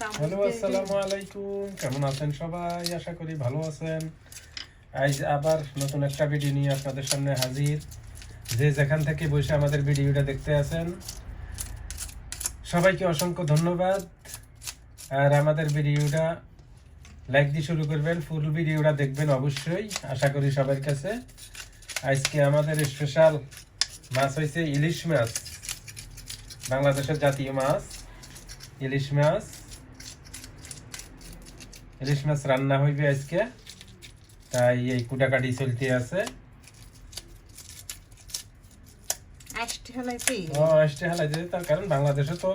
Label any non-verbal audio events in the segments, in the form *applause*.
Hello আসসালামু আলাইকুম। কেমন আছেন সবাই? আশা করি ভালো আছেন। আজ আবার নতুন একটা ভিডিও নিয়ে আপনাদের সামনে হাজির। যে যেখান থেকে বসে আমাদের ভিডিওটা দেখতে আছেন সবাইকে অসংখ্য ধন্যবাদ। আর আমাদের ভিডিওটা লাইক দিয়ে শুরু করবেন ফুল ভিডিওটা দেখবেন অবশ্যই আশা করি সবার কাছে। আজকে আমাদের স্পেশাল মাছ হয়েছে ইলিশ মাছ বাংলাদেশের জাতীয় মাছ ইলিশ মাছ। ইলিশ মাছ রান্না হইবে আজকে। তাই এই কুটাকাটি চলতে আছে। আষ্টি হলাইছি। ও আসতে হালাইতে তার কারণ বাংলাদেশে তো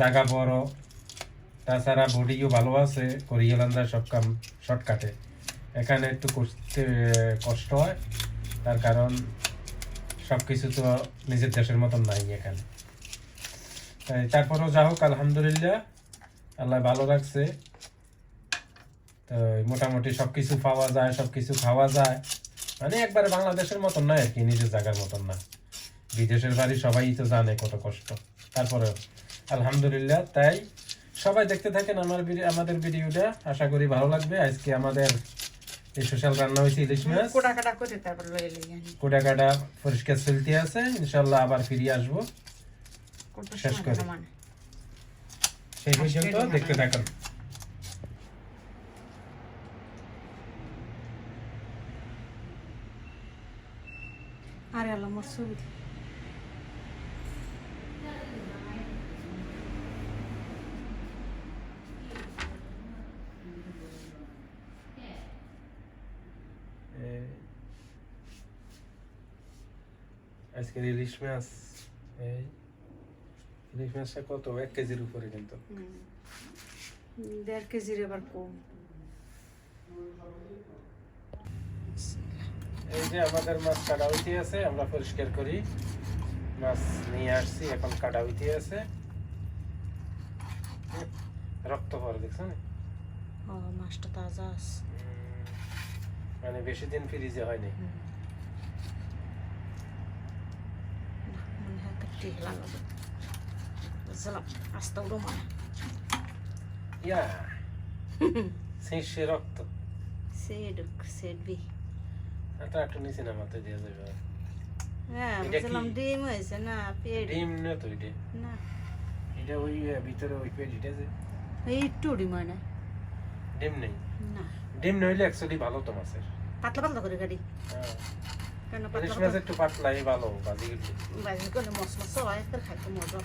জায়গা বড়। তাছাড়া বডিও ভালো আছে করিয়ালান্দা সব কাম শর্টকাটে। এখানে একটু করতে কষ্ট হয়। তার কারণ সব কিছু তো নিজের দেশের মতন নাই এখানে। তাই তারপরেও যা হোক আলহামদুলিল্লাহ। আল্লাহ ভালো রাখছে। তো মোটামুটি সব কিছু পাওয়া যায় সব কিছু খাওয়া যায়। মানে একবারে বাংলাদেশের মতন না আর কি নিজের জায়গার মতন না। বিদেশের বাড়ি সবাই তো জানে কত কষ্ট। তারপরে আলহামদুলিল্লাহ তাই সবাই দেখতে থাকেন আমার আমাদের ভিডিওটা। আশা করি ভালো লাগবে। আজকে আমাদের এই স্পেশাল রান্না হয়েছে ইলিশ মাছ। কোটা কাটা করে তারপর লয়ে লই আনি কোটা কাটা পরিষ্কার চলতে আছে। ইনশাল্লাহ আবার ফিরে আসব। শেষ করি। সমান। সেই পর্যন্ত দেখতে। থাকুন। আরে আল্লাহ মোর ছবি দে। এই আজকের ইলিশ মাছ এই ইলিশ মাছটা কত এক কেজির উপরে কিন্তু হুম। দেড় কেজির এবার কম এই যে আমাদের মাছ কাটা হইতে আছে আমরা পরিষ্কার করি। মাছ নিয়ে আসছি এখন কাটা হইতে আছে। রক্ত পরে দেখছেন? মাছটা তাজা আছে। মানে বেশি দিন ফ্রিজে হয়নি। আস্তে উড়ো মানে ইয়া *laughs* শীর্ষে রক্ত। সেডুক সেডবি এটা একটু নিচে নামাতে দিয়ে যাবে। হ্যাঁ ডিম হয়েছে না পেট ডিম না তো এটা? না। এটা ওই ভিতরে ওই পেটিটা যে। এই একটু ডিম হয় না। ডিম নেই? না। ডিম নইলে অ্যাকচুয়ালি ভালো তো মাছের। পাতলা পাতলা করে গাড়ি হ্যাঁ। কেন পাতলা একটু পাতলাই ভালো বাজি বাইরে করে মস হয় খাইতে মজা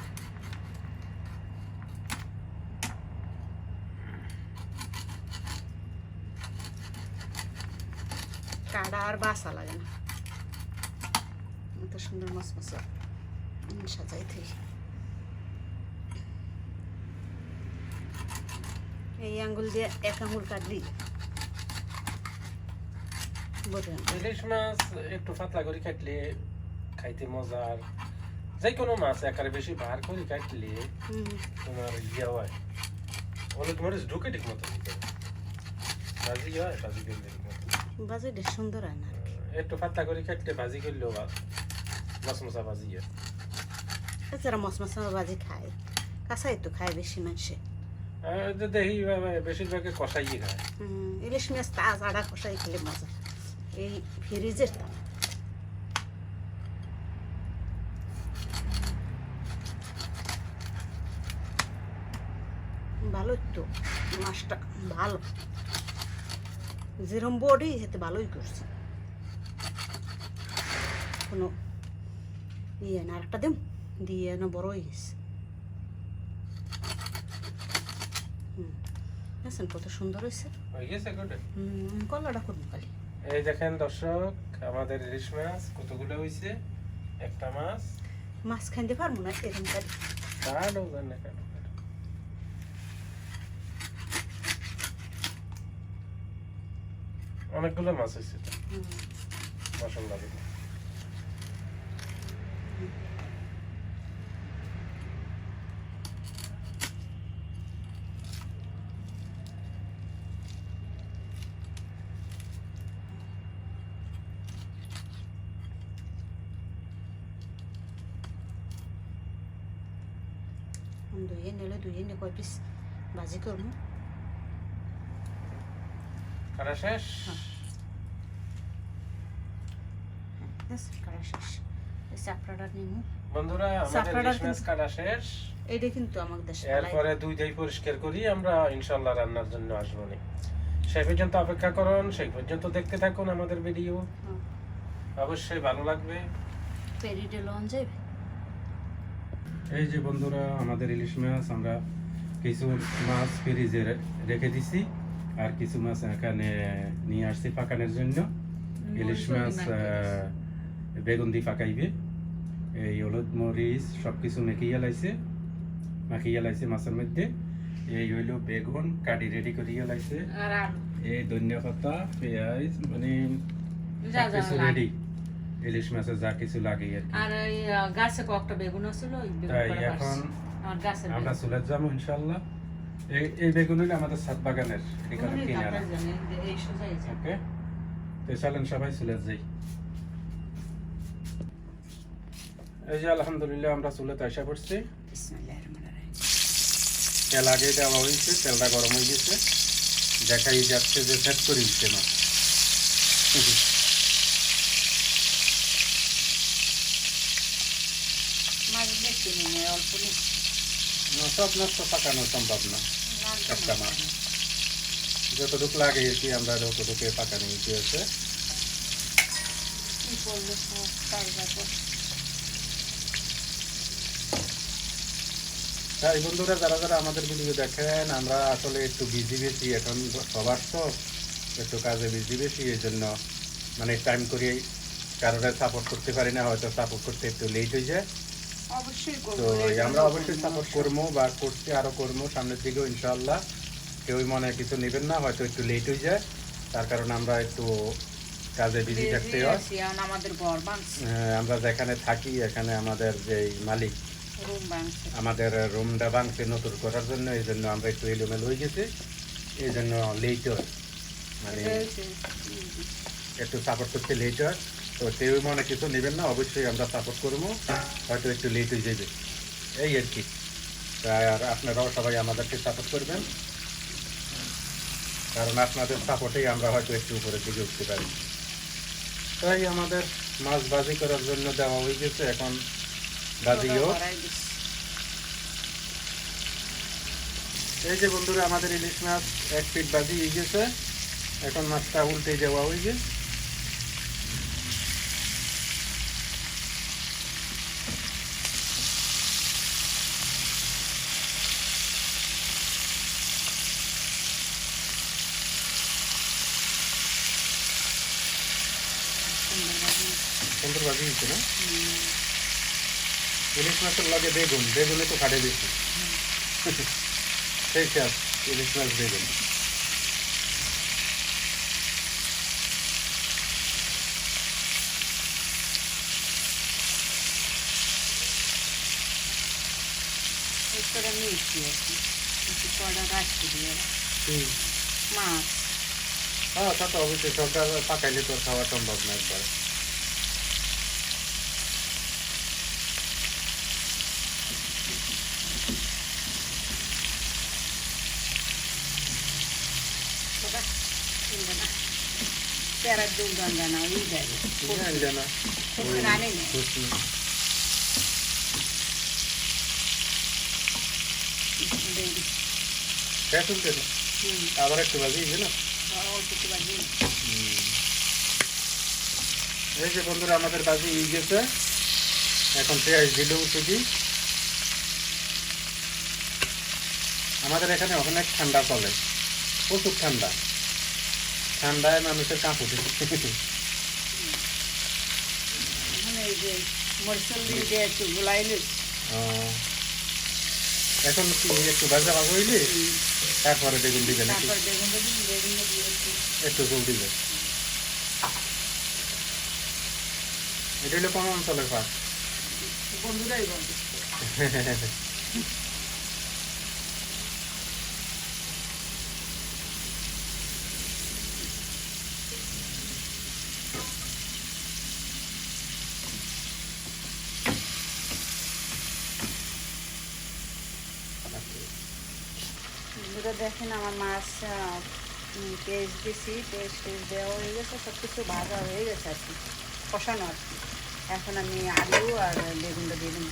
কাটা আর বাসা লাগে না। এত সুন্দর সাজাই থাকি এই আঙ্গুল দিয়ে এক আঙ্গুল কাটলি। ইলিশ মাছ একটু পাতলা করে কাটলে খাইতে মজা আর যে কোনো মাছ একারে বেশি ভার করে কাটলে তোমার ইয়ে হয়। মরিচ ঢুকে ঠিক মতো। ভাজি হয় ভাজি করলে সুন্দর হয় না একটু পাতলা করে ভাজি করলেও ভাজি যারা খায়। কাঁচাই তো খায় বেশি মানুষে আর যে দেখি বেশিরভাগে কষাই খায়। ইলিশ মাছ তাজা কষাই খেলে মজা। এই ফ্রিজের তা। ভালো তো মাছটা ভালো। যেরম বডি হেতে ভালোই করছে। কোনো ইয়ে না আরেকটা দেম দিয়ে না বড় হয়ে গেছে। দেখছেন কত সুন্দর হয়েছে? হয়ে কলাটা করব খালি। এই দেখেন দর্শক আমাদের ইলিশ মাছ কতগুলো হয়েছে? একটা মাছ। মাছ খাইতে পারব না এরকম কাটি কাটো জানে কাটো কাটো। অনেকগুলো মাছ হয়েছে তো হুম। মশলা দিয়ে দুইয়ে নিলে দুইয়ে নিয়ে কয় পিস ভাজি করব কাটা শেষ হ্যাঁ। ব্যাস করা শেষ? এই বন্ধুরা আমাদের সাপড়াটা ইলিশ মাছ কিন্তু- কাটা শেষ। এইটা কিন্তু আমার এরপরে দুই পরিষ্কার করি আমরা ইনশাল্লাহ রান্নার জন্য আসব নি। সেই পর্যন্ত অপেক্ষা করুন সেই পর্যন্ত দেখতে থাকুন আমাদের ভিডিও। অবশ্যই ভালো লাগবে। এই যে বন্ধুরা আমাদের ইলিশ মাছ আমরা কিছু মাছ ফ্রিজে রেখে দিছি। আর কিছু মাছ এখানে নিয়ে আসছি পাকানোর জন্য। ইলিশ মাছ বেগুন দিয়ে পাকাইবে। এই হলুদ মরিচ সব কিছু মেখিয়ে লাইছে। মাখিয়ে লাইছে মাছের মধ্যে। এই হইল বেগুন কাটি রেডি করিয়ে লাইছে। এই ধনিয়া পাতা পেঁয়াজ মানে কিছু রেডি ইলিশ মাছের যা কিছু লাগে আর গাছে কয়েকটা বেগুন বেগুন তাই এখন আমরা চলে যাব ইনশাল্লাহ এই এই বেগুন হইলে আমাদের সাত বাগানের এখানে কিনে আনা। ওকে? তো চলেন সবাই চলে যাই। এই যে আলহামদুলিল্লাহ আমরা চুলেতে আসা পড়ছি। তেল আগে দেওয়া হয়েছে তেলটা গরম হয়ে গেছে। দেখাই যাচ্ছে যে সেট করে দিচ্ছে না মাছ বেশি নিয়ে অল্প নিচ্ছি সব নষ্ট পাকানো সম্ভব না একটা মাছ। যতটুকু লাগে আর আমরা যতটুকু পাকানো। তাই বন্ধুরা যারা যারা আমাদের ভিডিও দেখেন আমরা আসলে একটু বিজি বেশি এখন সবার তো একটু কাজে বিজি বেশি এই জন্য মানে টাইম করে কারোর সাপোর্ট করতে পারি না হয়তো সাপোর্ট করতে একটু লেট হয়ে যায় তো আমরা অবশ্যই সাপোর্ট করব বা করছি আরও করব সামনের দিকেও ইনশাল্লাহ কেউই মনে কিছু নেবেন না হয়তো একটু লেট হয়ে যায়। তার কারণে আমরা একটু কাজে বিজি থাকতে হয়। আমাদের ঘর বাংছে আমরা যেখানে থাকি এখানে আমাদের যে মালিক আমাদের রুমটা ভাঙছে নতুন করার জন্য এই জন্য আমরা একটু এলোমেলো হয়ে গেছি। এই জন্য লেট হয়। মানে একটু সাপোর্ট করতে লেট হয় তো কেউ মনে কিছু নেবেন না, অবশ্যই আমরা সাপোর্ট করব। হয়তো একটু লেট হয়ে যাবে। এই আর কি। আর আপনারাও সবাই আমাদেরকে সাপোর্ট করবেন। কারণ আপনাদের সাপোর্টেই আমরা হয়তো একটু উপরের দিকে উঠতে পারি। তাই আমাদের মাছ বাজি করার জন্য দেওয়া হয়ে গেছে। এখন বাজিও। এই যে বন্ধুরা, আমাদের ইলিশ মাছ এক ফিট বাজি হয়ে গেছে। এখন মাছটা উল্টে দেওয়া হয়ে গেছে। সুন্দর বাজি হয়েছে না? ইলিশ মাছের লাগে বেগুন বেগুনে তো খাটে বেশি। সেই সাথ ইলিশ মাছ বেগুন। এরপরে মিষ্টি আছে একটু কড়া রাখতে দিয়ে হুম। মাছ। হ্যাঁ তা তো অবশ্যই সবটা পাকাইলে তো খাওয়া সম্ভব না একবার ওটা কিনবে না প্যারার দুধ গঙ্গা না ওই যাবে আনলে না ফুটবে না আনে না। বুঝছি। আবার একটু বাজি না একটু বাজি এই যে বন্ধুরা আমাদের বাজি গেছে এখন পেঁয়াজ দিলে উঠেছি আমাদের এখানে অনেক ঠান্ডা চলে প্রচুর ঠান্ডা ঠান্ডায় মানুষের কাঁপ উঠে মানে এখন কি একটু ভাজা ভাজা হইলে তারপরে বেগুন দিবে নাকি? দিয়ে একটু জল দিবে। এটা হলো কোন অঞ্চলের পাশ বন্ধুরাই বলতে *laughs* দেখেন, আমার মাছ পেস্ট দিছি পেস্ট টেস্ট দেওয়া হয়ে গেছে সব কিছু ভাজা হয়ে গেছে আর কি, কষানো আর কি। এখন আমি আলু আর বেগুনটা দিয়ে দিন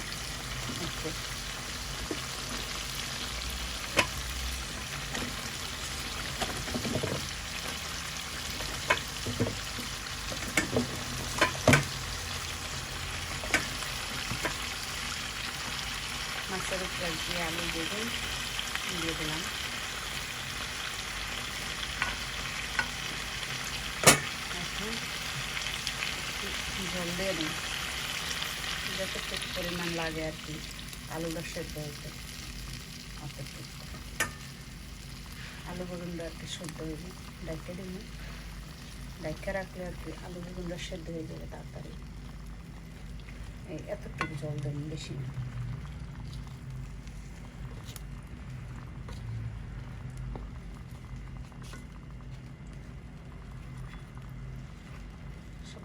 মাছের উপরে দিয়ে আলু বেগুন দিয়ে দিলাম জল দিয়ে দিন যতটুকু পরিমাণ লাগে আর কি আলুটা সেদ্ধ হইতে অতটুকু আলু বেগুনটা আর কি সেদ্ধ হয়ে যায় ডাইকে দিন ডাইকে রাখলে আর কি আলু বেগুনটা সেদ্ধ হয়ে যাবে তাড়াতাড়ি এতটুকু জল দেবেন বেশি না সব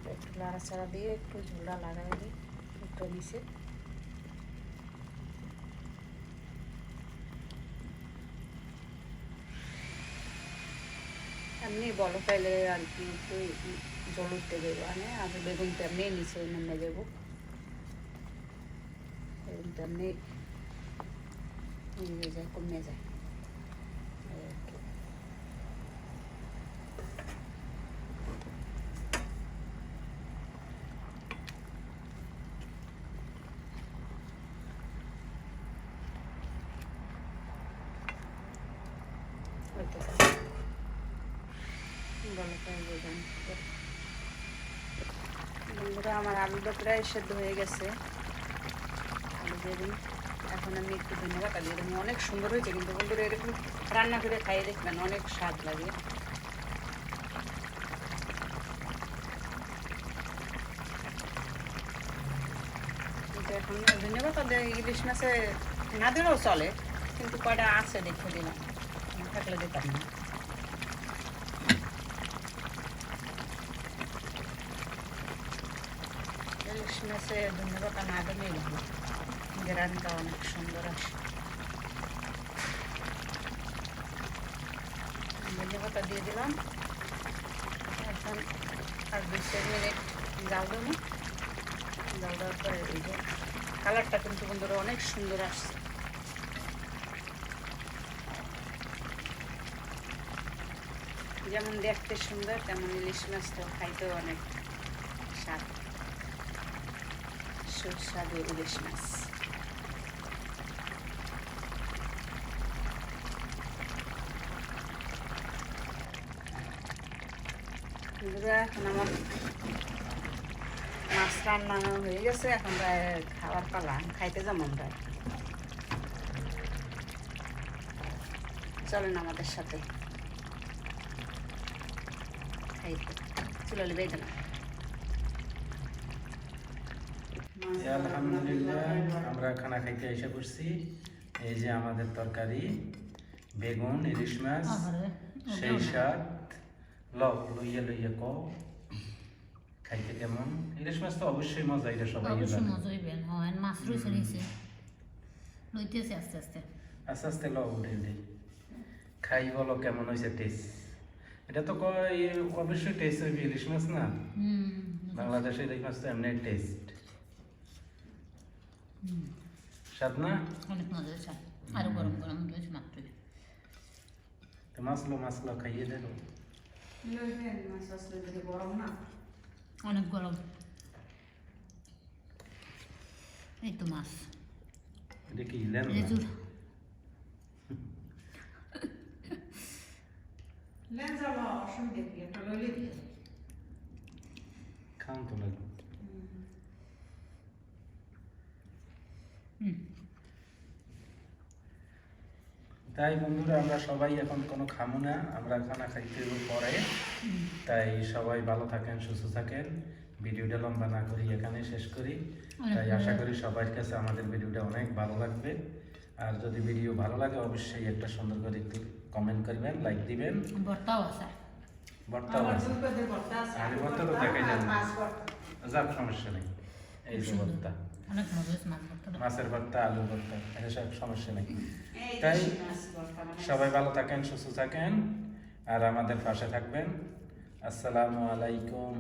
একটু দিয়ে একটু ঝোলা লাগাই দিই, একটু নিচে। এমনি বলো পাইলে আর কি একটু জল উঠতে দেবো মানে আমি বেগুনটা এমনি নিচে নেমে দেবো নিয়ে যায়, কমে যায় এই আর কি। হইতে পারে। ভালো করে বেগুন। বন্ধুরা আমার আলুটা প্রায় সেদ্ধ হয়ে গেছে। আলু দিয়ে এখন আমি একটু ধন্যবাদ দিয়ে এরকম অনেক সুন্দর হয়েছে কিন্তু বন্ধুরা, এরকম রান্না করে খাইয়ে দেখবেন অনেক স্বাদ লাগে। এখন ধন্যবাদ ইলিশ মাছে না দিলেও চলে, কিন্তু কয়টা আছে দেখে দিলাম। থাকলে দিতাম না। ইলিশ মাছে ধন্যবাদ না দিলেই ভালো গ্রানটা অনেক সুন্দর আসে ধন্যবাদটা দিয়ে দিলাম। এখন আর দুই চার মিনিট জাল দেবো জাল দেওয়ার পরে এই যে কালারটা কিন্তু বন্ধুরা অনেক সুন্দর আসছে। যেমন দেখতে সুন্দর, তেমন ইলিশ মাছটা খাইতেও অনেক স্বাদ। সুস্বাদু মাছ এখন আমার মাছ রান্না হয়ে গেছে এখন খাওয়ার পালা খাইতে যাব আমরা চলেন আমাদের সাথে খাইতে চলে বেঁধে না এই আলহামদুলিল্লাহ আমরা খানা খাইতে এসে পড়ছি। এই যে আমাদের তরকারি বেগুন ইলিশ মাছ সেই স্বাদ। লও লইয়া লইয়া ক খাইতে কেমন? ইলিশ মাছ তো অবশ্যই মজা এটা সবাই অবশ্যই মজা হইবেন হয় মাছ রয়েছে নিচে। লইতেছে আস্তে আস্তে। আস্তে আস্তে লও উঠে উঠে। খাই বলো কেমন হয়েছে টেস্ট এটা তো কয় অবশ্যই টেস্ট হইবে ইলিশ মাছ না? বাংলাদেশের ইলিশ মাছ তো এমনি টেস্ট স্বাদ না অনেক মজা হয়েছে। আরও গরম গরম হয়েছে মাত্রই। তো মাছলো মাছলো খাইয়ে দেখো মাছ আসলে গরম না। অনেক গরম। এই তো মাছ। এটা কি লেজুর। লেন্সা বা অসুবিধা কি একটা লইলে কি খান তো লাগবে হুম তাই বন্ধুরা আমরা সবাই এখন কোনো খামু না। আমরা খানা খাইতে পরে। তাই সবাই ভালো থাকেন সুস্থ থাকেন। ভিডিওটা লম্বা না করি এখানে শেষ করি। তাই আশা করি সবার কাছে আমাদের ভিডিওটা অনেক ভালো লাগবে। আর যদি ভিডিও ভালো লাগে অবশ্যই একটা সুন্দর করে একটু কমেন্ট করবেন লাইক দিবেন। ভর্তাও আছে। বর্তাও আছে। আরে ভর্তা তো দেখাই যাবে। যাক সমস্যা নেই। এই যে সুন্দর। ভর্তা। অনেক মজা মাছের ভর্তা আলু ভর্তা এটা সব সমস্যা নেই। তাই মানে সবাই ভালো থাকেন সুস্থ থাকেন আর আমাদের পাশে থাকবেন। আসসালামু আলাইকুম।